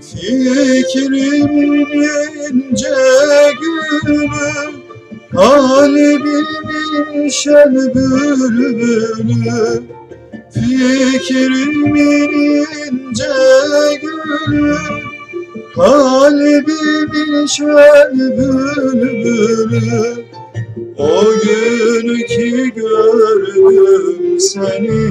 Fikrimin ince gülü Kalbimin şen bülbülü. Fikrimin ince gülü Kalbimin şen bülbülü. O gün ki gördüm seni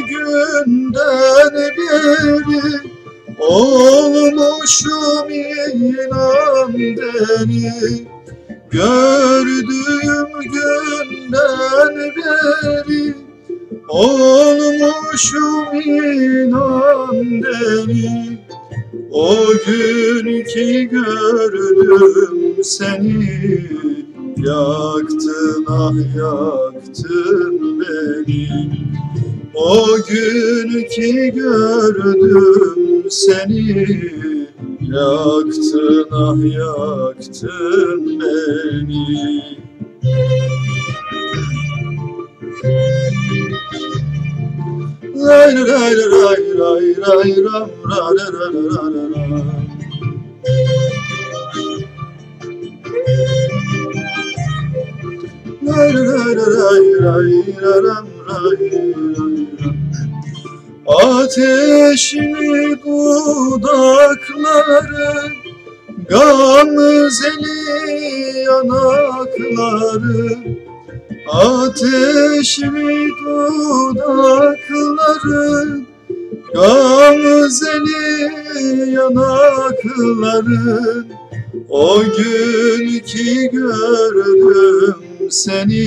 günden beri Olmuşum inan deli Gördüğüm günden beri Olmuşum inan deli O gün ki gördüm seni Yaktın ah yaktın beni O gün ki gördüm seni Yaktın ah yaktın beni. Lay lay lay lay lay ram ra ra ra ra ra ra Lay lay lay lay lay ram lay lay Ateşli dudakları Gamzeli yanakları. Ateşli dudakları Gamzeli yanakları. O gün ki gördüm seni